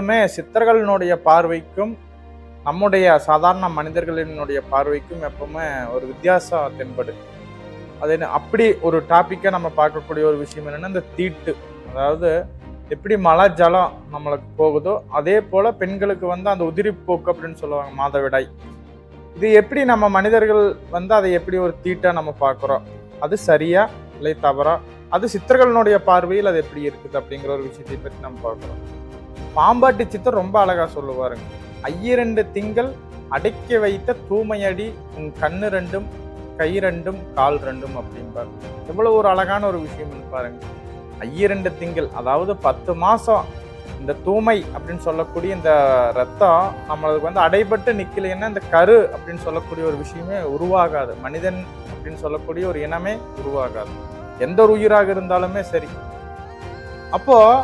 எப்பவுமே சித்தர்களினுடைய பார்வைக்கும் நம்முடைய சாதாரண மனிதர்களினுடைய பார்வைக்கும் எப்பவுமே ஒரு வித்தியாசம் தென்படுது. அது என்ன- அப்படி ஒரு டாப்பிக்கை நம்ம பார்க்கக்கூடிய ஒரு விஷயம் என்னன்னா இந்த தீட்டு. அதாவது எப்படி மழை ஜலம் நம்மளுக்கு போகுதோ அதே போல் பெண்களுக்கு வந்து அந்த உதிரிப்போக்கு அப்படின்னு சொல்லுவாங்க மாதவிடாய். இது எப்படி நம்ம மனிதர்கள் வந்து அதை எப்படி ஒரு தீட்டாக நம்ம பார்க்குறோம்? அது சரியா இல்லை தவறா? அது சித்தர்களினுடைய பார்வையில் அது எப்படி இருக்குது அப்படிங்கிற ஒரு விஷயத்தை பற்றி நம்ம பார்க்குறோம். பாம்பாட்டி சித்தர் ரொம்ப அழகாக சொல்லுவாருங்க. ஐயிரண்டு திங்கள் அடக்கி வைத்த தூமையடி உன் கண்ணு ரெண்டும் கை ரெண்டும் கால் ரெண்டும் அப்படிம்பார். எவ்வளோ ஒரு அழகான ஒரு விஷயம் பாருங்க. ஐயிரண்டு திங்கள் அதாவது பத்து மாதம் இந்த தூமை அப்படின்னு சொல்லக்கூடிய இந்த ரத்தம் நம்மளுக்கு வந்து அடைபட்டு நிற்கலைன்னா இந்த கரு அப்படின்னு சொல்லக்கூடிய ஒரு விஷயமே உருவாகாது. மனிதன் அப்படின்னு சொல்லக்கூடிய ஒரு இனமே உருவாகாது. எந்த ஒரு உயிராக இருந்தாலுமே சரி. அப்போது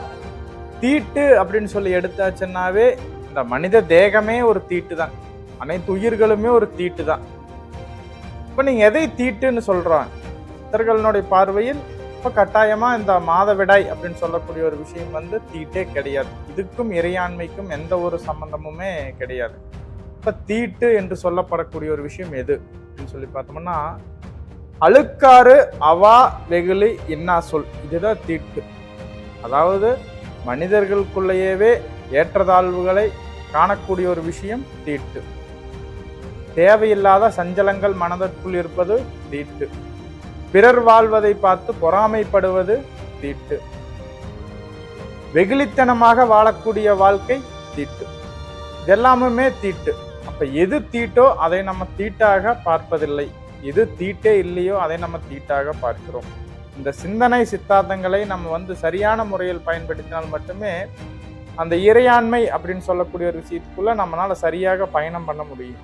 தீட்டு அப்படின்னு சொல்லி எடுத்தாச்சுன்னாவே இந்த மனித தேகமே ஒரு தீட்டு தான் அனைத்து உயிர்களுமே ஒரு தீட்டு தான் இப்போ நீங்கள் எதை தீட்டுன்னு சொல்றோம்? சித்தர்களுடைய பார்வையில் இப்போ கட்டாயமாக இந்த மாதவிடாய் அப்படின்னு சொல்லக்கூடிய ஒரு விஷயம் வந்து தீட்டே கிடையாது. இதுக்கும் இறையாண்மைக்கும் எந்த ஒரு சம்பந்தமுமே கிடையாது. இப்போ தீட்டு என்று சொல்லப்படக்கூடிய ஒரு விஷயம் எது அப்படின்னு சொல்லி பார்த்தோம்னா அழுக்காறு அவா வெகுளி இன்னா சொல் இதுதான் தீட்டு. அதாவது மனிதர்களுக்குள்ளேயவே ஏற்றத்தாழ்வுகளை காணக்கூடிய ஒரு விஷயம் தீட்டு. தேவையில்லாத சஞ்சலங்கள் மனதிற்குள் இருப்பது தீட்டு. பிறர் வாழ்வதை பார்த்து பொறாமைப்படுவது தீட்டு. வெகுளித்தனமாக வாழக்கூடிய வாழ்க்கை தீட்டு. இதெல்லாமுமே தீட்டு. அப்ப எது தீட்டோ அதை நம்ம தீட்டாக பார்ப்பதில்லை. எது தீட்டே இல்லையோ அதை நம்ம தீட்டாக பார்க்கிறோம். இந்த சிந்தனை சித்தாந்தங்களை நம்ம வந்து சரியான முறையில் பயன்படுத்தினால் மட்டுமே அந்த இறையாண்மை அப்படின்னு சொல்லக்கூடிய ஒரு விஷயத்துக்குள்ள நம்மளால சரியாக பயணம் பண்ண முடியும்.